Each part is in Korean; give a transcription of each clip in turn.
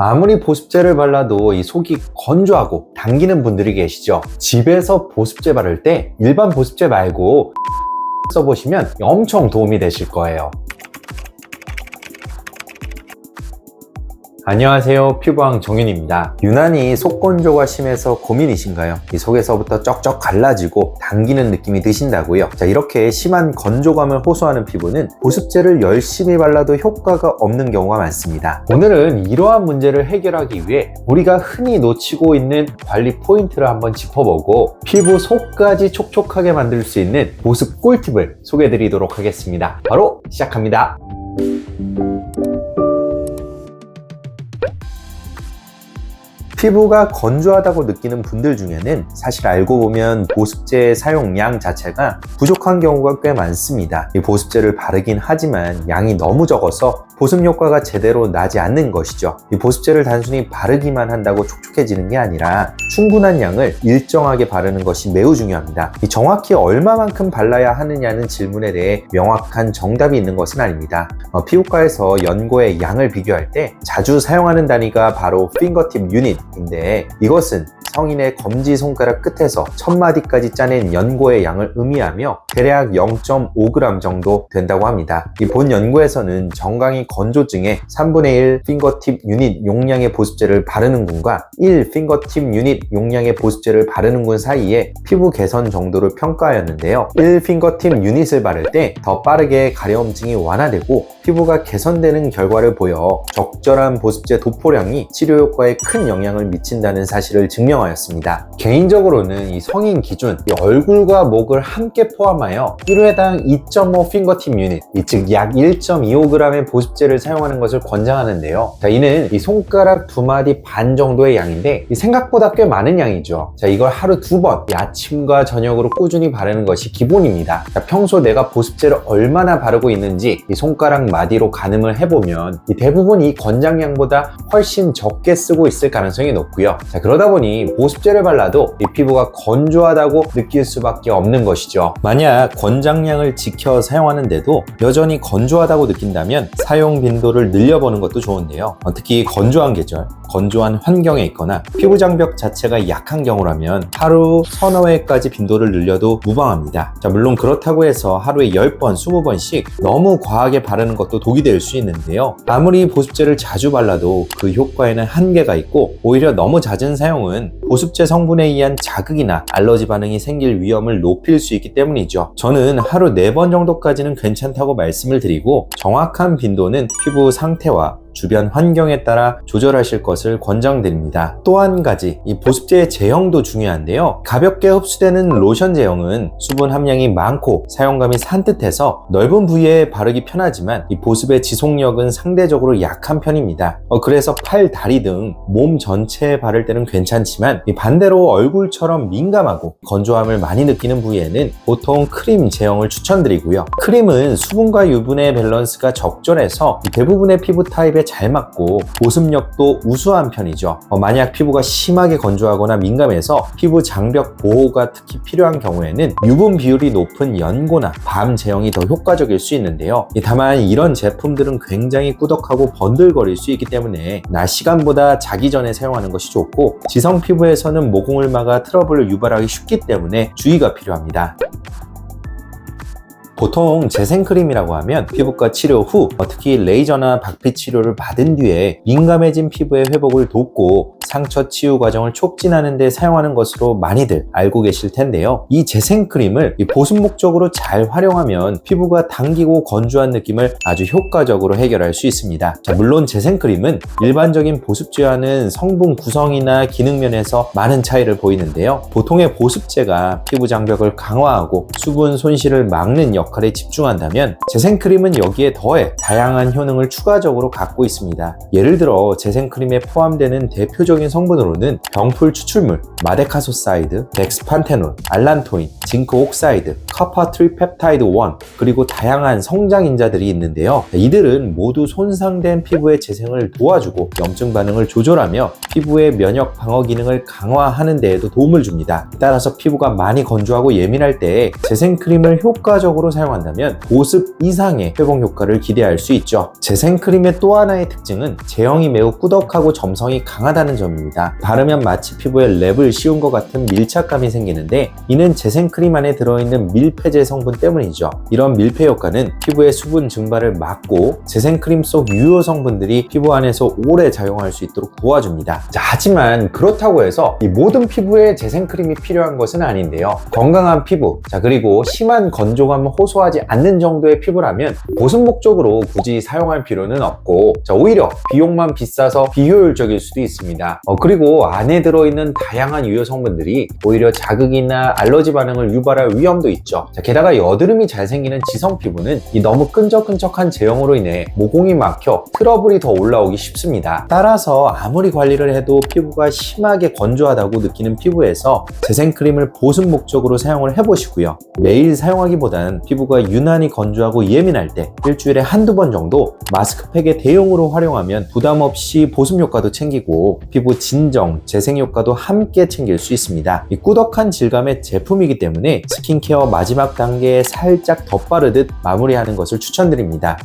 아무리 보습제를 발라도 이 속이 건조하고 당기는 분들이 계시죠. 집에서 보습제 바를 때 일반 보습제 말고 써보시면 엄청 도움이 되실 거예요. 안녕하세요. 피부왕 정윤입니다. 유난히 속 건조가 심해서 고민이신가요? 이 속에서부터 쩍쩍 갈라지고 당기는 느낌이 드신다고요? 자, 이렇게 심한 건조감을 호소하는 피부는 보습제를 열심히 발라도 효과가 없는 경우가 많습니다. 오늘은 이러한 문제를 해결하기 위해 우리가 흔히 놓치고 있는 관리 포인트를 한번 짚어보고 피부 속까지 촉촉하게 만들 수 있는 보습 꿀팁을 소개해 드리도록 하겠습니다. 바로 시작합니다. 피부가 건조하다고 느끼는 분들 중에는 사실 알고 보면 보습제 사용량 자체가 부족한 경우가 꽤 많습니다. 이 보습제를 바르긴 하지만 양이 너무 적어서 보습 효과가 제대로 나지 않는 것이죠. 이 보습제를 단순히 바르기만 한다고 촉촉해지는 게 아니라 충분한 양을 일정하게 바르는 것이 매우 중요합니다. 이 정확히 얼마만큼 발라야 하느냐는 질문에 대해 명확한 정답이 있는 것은 아닙니다. 어, 피부과에서 연고의 양을 비교할 때 자주 사용하는 단위가 바로 핑거팁 유닛인데 이것은 성인의 검지 손가락 끝에서 첫 마디까지 짜낸 연고의 양을 의미하며 대략 0.5g 정도 된다고 합니다. 이 본 연구에서는 정강이 건조증에 3분의 1 핑거팁 유닛 용량의 보습제를 바르는 군과 1 핑거팁 유닛 용량의 보습제를 바르는 군 사이에 피부 개선 정도를 평가하였는데요. 1 핑거팁 유닛을 바를 때 더 빠르게 가려움증이 완화되고 피부가 개선되는 결과를 보여 적절한 보습제 도포량이 치료 효과에 큰 영향을 미친다는 사실을 증명하였습니다. 개인적으로는 이 성인 기준 이 얼굴과 목을 함께 포함하여 1회당 2.5 핑거팁 유닛, 즉 약 1.25g의 보습제 를 사용하는 것을 권장하는데요. 자, 이는 이 손가락 두 마디 반 정도의 양인데 이 생각보다 꽤 많은 양이죠. 자, 이걸 하루 두 번, 이 아침과 저녁으로 꾸준히 바르는 것이 기본입니다. 자, 평소 내가 보습제를 얼마나 바르고 있는지 이 손가락 마디로 가늠을 해보면 이 대부분 이 권장량보다 훨씬 적게 쓰고 있을 가능성이 높고요. 자, 그러다 보니 보습제를 발라도 이 피부가 건조하다고 느낄 수밖에 없는 것이죠. 만약 권장량을 지켜 사용하는데도 여전히 건조하다고 느낀다면 사용 빈도를 늘려보는 것도 좋은데요. 어, 특히 건조한 계절, 건조한 환경에 있거나 피부 장벽 자체가 약한 경우라면 하루 서너 회까지 빈도를 늘려도 무방합니다. 자, 물론 그렇다고 해서 하루에 10번, 20번씩 너무 과하게 바르는 것도 독이 될 수 있는데요. 아무리 보습제를 자주 발라도 그 효과에는 한계가 있고 오히려 너무 잦은 사용은 보습제 성분에 의한 자극이나 알러지 반응이 생길 위험을 높일 수 있기 때문이죠. 저는 하루 4번 정도까지는 괜찮다고 말씀을 드리고 정확한 빈도는 피부 상태와 주변 환경에 따라 조절하실 것을 권장드립니다. 또 한 가지, 이 보습제의 제형도 중요한데요. 가볍게 흡수되는 로션 제형은 수분 함량이 많고 사용감이 산뜻해서 넓은 부위에 바르기 편하지만 이 보습의 지속력은 상대적으로 약한 편입니다. 어, 그래서 팔, 다리 등 몸 전체에 바를 때는 괜찮지만 이 반대로 얼굴처럼 민감하고 건조함을 많이 느끼는 부위에는 보통 크림 제형을 추천드리고요. 크림은 수분과 유분의 밸런스가 적절해서 이 대부분의 피부 타입에 잘 맞고 보습력도 우수한 편이죠. 어, 만약 피부가 심하게 건조하거나 민감해서 피부 장벽 보호가 특히 필요한 경우에는 유분 비율이 높은 연고나 밤 제형이 더 효과적일 수 있는데요. 이 다만 이런 제품들은 굉장히 꾸덕하고 번들거릴 수 있기 때문에 낮 시간보다 자기 전에 사용하는 것이 좋고 지성 피부에서는 모공을 막아 트러블을 유발하기 쉽기 때문에 주의가 필요합니다. 보통 재생크림이라고 하면 피부과 치료 후 어, 특히 레이저나 박피 치료를 받은 뒤에 민감해진 피부의 회복을 돕고 상처 치유 과정을 촉진하는 데 사용하는 것으로 많이들 알고 계실 텐데요. 이 재생크림을 이 보습 목적으로 잘 활용하면 피부가 당기고 건조한 느낌을 아주 효과적으로 해결할 수 있습니다. 자, 물론 재생크림은 일반적인 보습제와는 성분 구성이나 기능 면에서 많은 차이를 보이는데요. 보통의 보습제가 피부 장벽을 강화하고 수분 손실을 막는 역 할에 집중한다면 재생크림은 여기에 더해 다양한 효능을 추가적으로 갖고 있습니다. 예를 들어 재생크림에 포함되는 대표적인 성분으로는 병풀 추출물, 마데카소사이드, 덱스판테놀, 알란토인, 징크 옥사이드, 카파 트리펩타이드 1, 그리고 다양한 성장인자들이 있는데요. 이들은 모두 손상된 피부의 재생을 도와주고 염증 반응을 조절하며 피부의 면역 방어 기능을 강화하는 데에도 도움을 줍니다. 따라서 피부가 많이 건조하고 예민할 때 재생 크림을 효과적으로 사용한다면 보습 이상의 회복 효과를 기대할 수 있죠. 재생 크림의 또 하나의 특징은 제형이 매우 꾸덕하고 점성이 강하다는 점입니다. 바르면 마치 피부에 랩을 씌운 것 같은 밀착감이 생기는데 이는 재생 크림 안에 들어있는 밀폐제 성분 때문이죠. 이런 밀폐 효과는 피부의 수분 증발을 막고 재생 크림 속 유효 성분들이 피부 안에서 오래 작용할 수 있도록 도와줍니다. 자, 하지만 그렇다고 해서 이 모든 피부에 재생 크림이 필요한 것은 아닌데요. 건강한 피부, 자 그리고 심한 건조감을 호소하지 않는 정도의 피부라면 보습 목적으로 굳이 사용할 필요는 없고 자, 오히려 비용만 비싸서 비효율적일 수도 있습니다. 어, 그리고 안에 들어있는 다양한 유효 성분들이 오히려 자극이나 알러지 반응을 유발할 위험도 있죠. 자, 게다가 여드름이 잘 생기는 지성 피부는 이 너무 끈적끈적한 제형으로 인해 모공이 막혀 트러블이 더 올라오기 쉽습니다. 따라서 아무리 관리를 해도 피부가 심하게 건조하다고 느끼는 피부에서 재생크림을 보습 목적으로 사용을 해보시고요. 매일 사용하기보다는 피부 가 유난히 건조하고 예민할 때 일주일에 한두 번 정도 마스크팩의 대용으로 활용하면 부담 없이 보습 효과도 챙기고 피부 진정, 재생 효과도 함께 챙길 수 있습니다. 이 꾸덕한 질감의 제품이기 때문에 스킨케어 마지막 단계에 살짝 덧바르듯 마무리하는 것을 추천드립니다.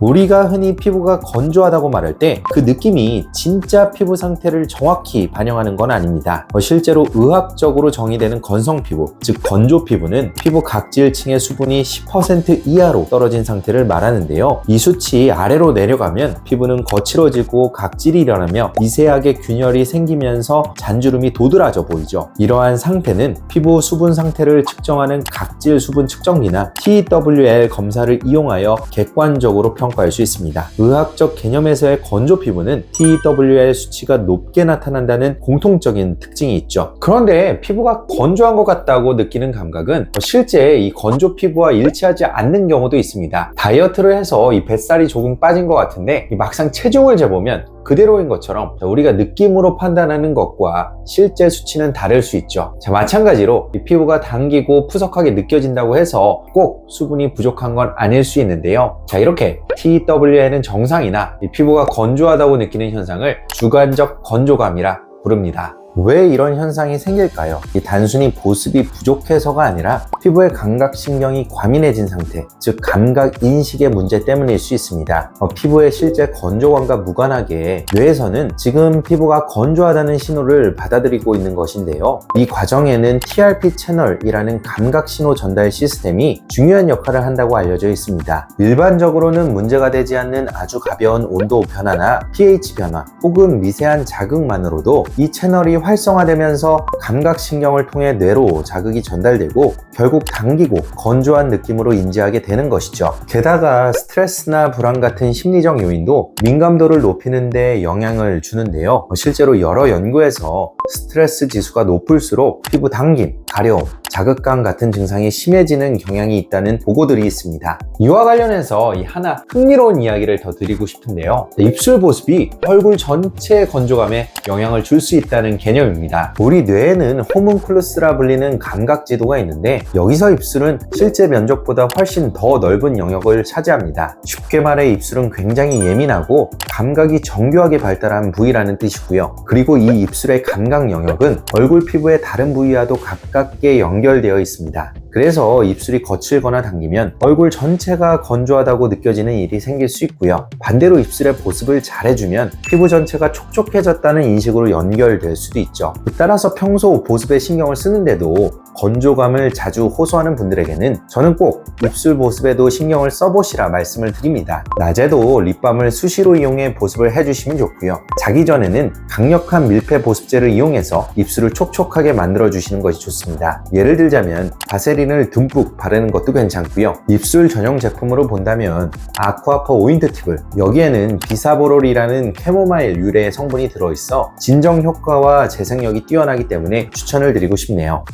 우리가 흔히 피부가 건조하다고 말할 때 그 느낌이 진짜 피부 상태를 정확히 반영하는 건 아닙니다. 어, 실제로 의학적으로 정의되는 건성 피부, 즉 건조 피부는 피부 각질층의 수분이 10% 이하로 떨어진 상태를 말하는데요. 이 수치 아래로 내려가면 피부는 거칠어지고 각질이 일어나며 미세하게 균열이 생기면서 잔주름이 도드라져 보이죠. 이러한 상태는 피부 수분 상태를 측정하는 각질 수분 측정기나 TWL 검사를 이용하여 객관적으로 평 가할 수 있습니다. 의학적 개념에서의 건조 피부는 TWL 수치가 높게 나타난다는 공통적인 특징이 있죠. 그런데 피부가 건조한 것 같다고 느끼는 감각은 실제 이 건조 피부와 일치하지 않는 경우도 있습니다. 다이어트를 해서 이 뱃살이 조금 빠진 것 같은데 막상 체중을 재보면 그대로인 것처럼 우리가 느낌으로 판단하는 것과 실제 수치는 다를 수 있죠. 자, 마찬가지로 이 피부가 당기고 푸석하게 느껴진다고 해서 꼭 수분이 부족한 건 아닐 수 있는데요. 자, 이렇게 TW에는 정상이나 이 피부가 건조하다고 느끼는 현상을 주관적 건조감이라 부릅니다. 왜 이런 현상이 생길까요? 이 단순히 보습이 부족해서가 아니라 피부의 감각신경이 과민해진 상태, 즉 감각 인식의 문제 때문일 수 있습니다. 어, 피부의 실제 건조감과 무관하게 뇌에서는 지금 피부가 건조하다는 신호를 받아들이고 있는 것인데요. 이 과정에는 TRP 채널이라는 감각 신호 전달 시스템이 중요한 역할을 한다고 알려져 있습니다. 일반적으로는 문제가 되지 않는 아주 가벼운 온도 변화나 pH 변화 혹은 미세한 자극만으로도 이 채널이 활성화되면서 감각신경을 통해 뇌로 자극이 전달되고 결국 당기고 건조한 느낌으로 인지하게 되는 것이죠. 게다가 스트레스나 불안 같은 심리적 요인도 민감도를 높이는 데 영향을 주는데요. 실제로 여러 연구에서 스트레스 지수가 높을수록 피부 당김, 가려움, 자극감 같은 증상이 심해지는 경향이 있다는 보고들이 있습니다. 이와 관련해서 이 하나 흥미로운 이야기를 더 드리고 싶은데요. 입술 보습이 얼굴 전체 건조감에 영향을 줄 수 있다는 개념입니다. 우리 뇌에는 호문클루스라 불리는 감각 지도가 있는데 여기서 입술은 실제 면적보다 훨씬 더 넓은 영역을 차지합니다. 쉽게 말해 입술은 굉장히 예민하고 감각이 정교하게 발달한 부위라는 뜻이고요. 그리고 이 입술의 감각 영역은 얼굴 피부의 다른 부위와도 가깝게 연결되어 있습니다. 그래서 입술이 거칠거나 당기면 얼굴 전체가 건조하다고 느껴지는 일이 생길 수 있고요. 반대로 입술의 보습을 잘해주면 피부 전체가 촉촉해졌다는 인식으로 연결될 수도 있죠. 따라서 평소 보습에 신경을 쓰는데도 건조감을 자주 호소하는 분들에게는 저는 꼭 입술 보습에도 신경을 써보시라 말씀을 드립니다. 낮에도 립밤을 수시로 이용해 보습을 해주시면 좋고요. 자기 전에는 강력한 밀폐 보습제를 이용해서 입술을 촉촉하게 만들어 주시는 것이 좋습니다. 예를 들자면 바세린 을 듬뿍 바르는 것도 괜찮고요. 입술 전용 제품으로 본다면 아쿠아퍼 오인트 팁을 여기에는 비사보롤이라는 캐모마일 유래의 성분이 들어있어 진정 효과와 재생력이 뛰어나기 때문에 추천을 드리고 싶네요.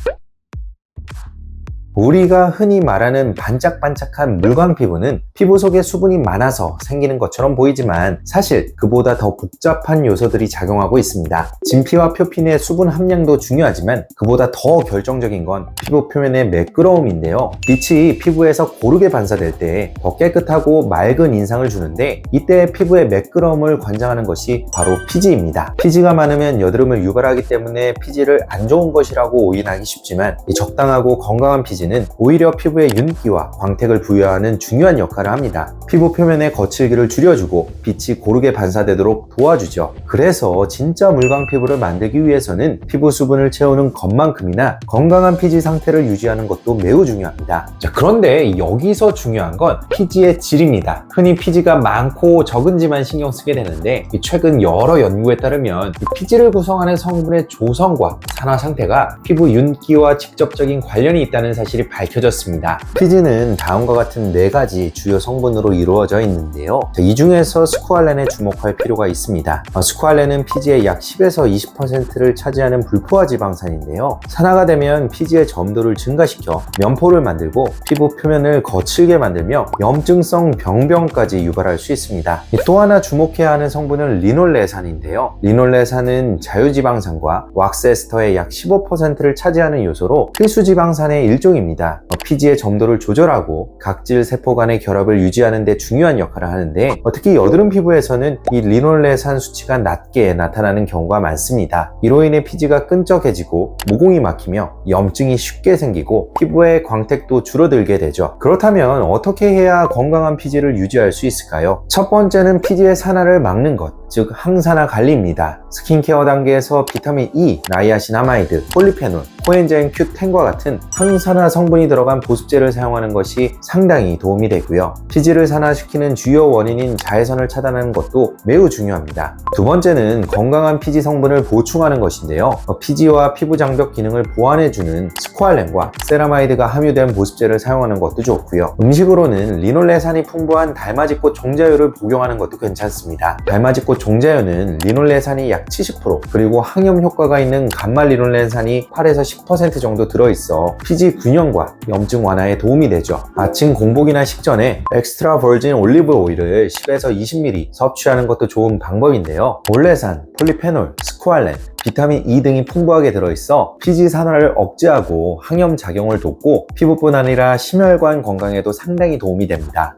우리가 흔히 말하는 반짝반짝한 물광 피부는 피부 속에 수분이 많아서 생기는 것처럼 보이지만 사실 그보다 더 복잡한 요소들이 작용하고 있습니다. 진피와 표피의 수분 함량도 중요하지만 그보다 더 결정적인 건 피부 표면의 매끄러움인데요. 빛이 피부에서 고르게 반사될 때 더 깨끗하고 맑은 인상을 주는데 이때 피부의 매끄러움을 관장하는 것이 바로 피지입니다. 피지가 많으면 여드름을 유발하기 때문에 피지를 안 좋은 것이라고 오인하기 쉽지만 이 적당하고 건강한 피지는 오히려 피부에 윤기와 광택을 부여하는 중요한 역할을 합니다. 피부 표면의 거칠기를 줄여주고 빛이 고르게 반사되도록 도와주죠. 그래서 진짜 물광 피부를 만들기 위해서는 피부 수분을 채우는 것만큼이나 건강한 피지 상태를 유지하는 것도 매우 중요합니다. 자, 그런데 여기서 중요한 건 피지의 질입니다. 흔히 피지가 많고 적은지만 신경 쓰게 되는데 이 최근 여러 연구에 따르면 이 피지를 구성하는 성분의 조성과 산화 상태가 피부 윤기와 직접적인 관련이 있다는 사실 이 밝혀졌습니다. 피지는 다음과 같은 네 가지 주요 성분으로 이루어져 있는데요. 자, 이 중에서 스쿠알렌에 주목할 필요가 있습니다. 어, 스쿠알렌은 피지의 약 10에서 20%를 차지하는 불포화 지방산인데요. 산화가 되면 피지의 점도를 증가시켜 면포를 만들고 피부 표면을 거칠게 만들며 염증성 병변까지 유발할 수 있습니다. 이또 하나 주목해야 하는 성분은 리놀레산인데요. 리놀레산은 자유지방산과 왁스에스터의 약 15%를 차지하는 요소로 필수지방산의 일종입니다. 어, 피지의 점도를 조절하고 각질 세포 간의 결합을 유지하는 데 중요한 역할을 하는데 어, 특히 여드름 피부에서는 이 리놀레산 수치가 낮게 나타나는 경우가 많습니다. 이로 인해 피지가 끈적해지고 모공이 막히며 염증이 쉽게 생기고 피부의 광택도 줄어들게 되죠. 그렇다면 어떻게 해야 건강한 피지를 유지할 수 있을까요? 첫 번째는 피지의 산화를 막는 것, 즉 항산화 관리입니다. 스킨케어 단계에서 비타민 E, 나이아신아마이드, 폴리페놀, 코엔자임 Q10과 같은 항산화 성분이 들어간 보습제를 사용하는 것이 상당히 도움이 되고요. 피지를 산화시키는 주요 원인인 자외선을 차단하는 것도 매우 중요합니다. 두 번째는 건강한 피지 성분을 보충하는 것인데요. 어, 피지와 피부 장벽 기능을 보완해주는 스쿠알렌과 세라마이드가 함유된 보습제를 사용하는 것도 좋고요. 음식으로는 리놀레산이 풍부한 달맞이꽃 종자유를 복용하는 것도 괜찮습니다. 달맞이꽃 종자유는 리놀레산이 약 70% 그리고 항염 효과가 있는 감말 리놀레산이 8에서 10% 정도 들어있어 피지 균형과 염증 완화에 도움이 되죠. 아침 공복이나 식전에 엑스트라 버진 올리브 오일을 10에서 20ml 섭취하는 것도 좋은 방법인데요. 올레산, 폴리페놀, 스쿠알렌, 비타민 E 등이 풍부하게 들어있어 피지 산화를 억제하고 항염 작용을 돕고 피부뿐 아니라 심혈관 건강에도 상당히 도움이 됩니다.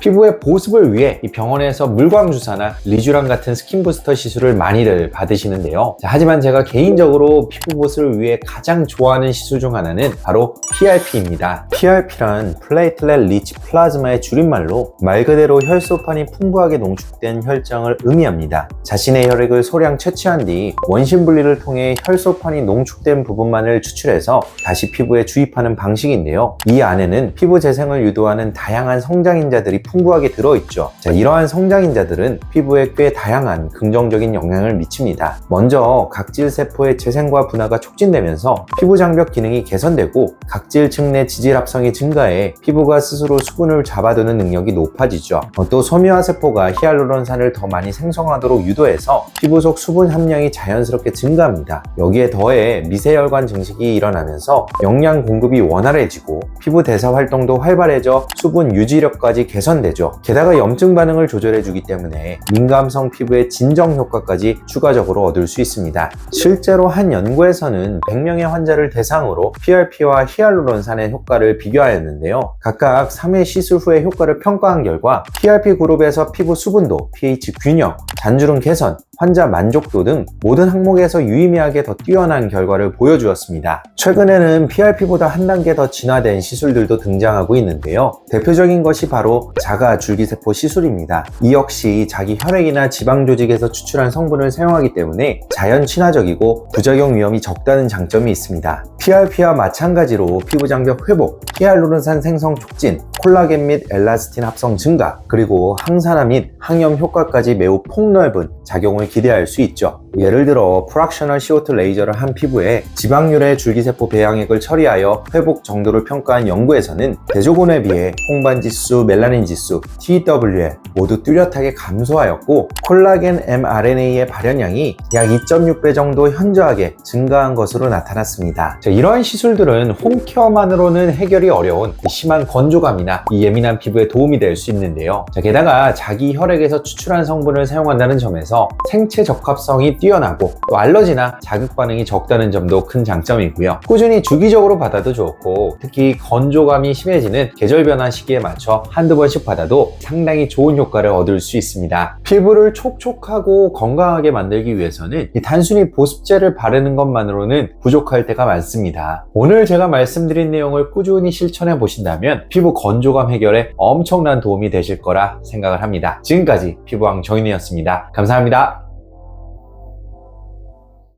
피부의 보습을 위해 이 병원에서 물광 주사나 리쥬란 같은 스킨 부스터 시술을 많이들 받으시는데요. 자, 하지만 제가 개인적으로 피부 보습을 위해 가장 좋아하는 시술 중 하나는 바로 PRP입니다. PRP란 플레이틀렛 리치 플라즈마의 줄임말로 말 그대로 혈소판이 풍부하게 농축된 혈장을 의미합니다. 자신의 혈액을 소량 채취한 뒤 원심 분리를 통해 혈소판이 농축된 부분만을 추출해서 다시 피부에 주입하는 방식인데요. 이 안에는 피부 재생을 유도하는 다양한 성장인자들이 풍부하게 들어있죠. 자, 이러한 성장인자들은 피부에 꽤 다양한 긍정적인 영향을 미칩니다. 먼저 각질 세포의 재생과 분화가 촉진되면서 피부 장벽 기능이 개선되고 각질층 내 지질 합성이 증가해 피부가 스스로 수분을 잡아두는 능력이 높아지죠. 어, 또 섬유화 세포가 히알루론산을 더 많이 생성하도록 유도해서 피부 속 수분 함량이 자연스럽게 증가합니다. 여기에 더해 미세혈관 증식이 일어나면서 영양 공급이 원활해지고 피부 대사 활동도 활발해져 수분 유지력까지 개선 되죠. 게다가 염증 반응을 조절해주기 때문에 민감성 피부의 진정 효과까지 추가적으로 얻을 수 있습니다. 실제로 한 연구에서는 100명의 환자를 대상으로 PRP와 히알루론산의 효과를 비교하였는데요. 각각 3회 시술 후의 효과를 평가한 결과 PRP 그룹에서 피부 수분도, pH 균형, 잔주름 개선, 환자 만족도 등 모든 항목에서 유의미하게 더 뛰어난 결과를 보여주었습니다. 최근에는 PRP보다 한 단계 더 진화된 시술들도 등장하고 있는데요. 대표적인 것이 바로 자가 줄기세포 시술입니다. 이 역시 자기 혈액이나 지방 조직에서 추출한 성분을 사용하기 때문에 자연 친화적이고 부작용 위험이 적다는 장점이 있습니다. PRP와 마찬가지로 피부 장벽 회복, 히알루론산 생성 촉진, 콜라겐 및 엘라스틴 합성 증가, 그리고 항산화 및 항염 효과까지 매우 폭넓은 작용을 기대할 수 있죠. 예를 들어 프락셔널 CO2 레이저를 한 피부에 지방률의 줄기세포 배양액을 처리하여 회복 정도를 평가한 연구에서는 대조군에 비해 홍반 지수, 멜라닌 지수, TWL 모두 뚜렷하게 감소하였고 콜라겐 mRNA의 발현량이 약 2.6배 정도 현저하게 증가한 것으로 나타났습니다. 자, 이러한 시술들은 홈케어만으로는 해결이 어려운 심한 건조감이나 이 예민한 피부에 도움이 될 수 있는데요. 자, 게다가 자기 혈액에서 추출한 성분을 사용한다는 점에서 생체 적합성이 뛰어나고 또 알러지나 자극 반응이 적다는 점도 큰 장점이고요. 꾸준히 주기적으로 받아도 좋고 특히 건조감이 심해지는 계절 변화 시기에 맞춰 한두 번씩 받아도 상당히 좋은 효과를 얻을 수 있습니다. 피부를 촉촉하고 건강하게 만들기 위해서는 이 단순히 보습제를 바르는 것만으로는 부족할 때가 많습니다. 오늘 제가 말씀드린 내용을 꾸준히 실천해 보신다면 피부 건조감 해결에 엄청난 도움이 되실 거라 생각을 합니다. 지금까지 피부왕 정인이었습니다. 감사합니다.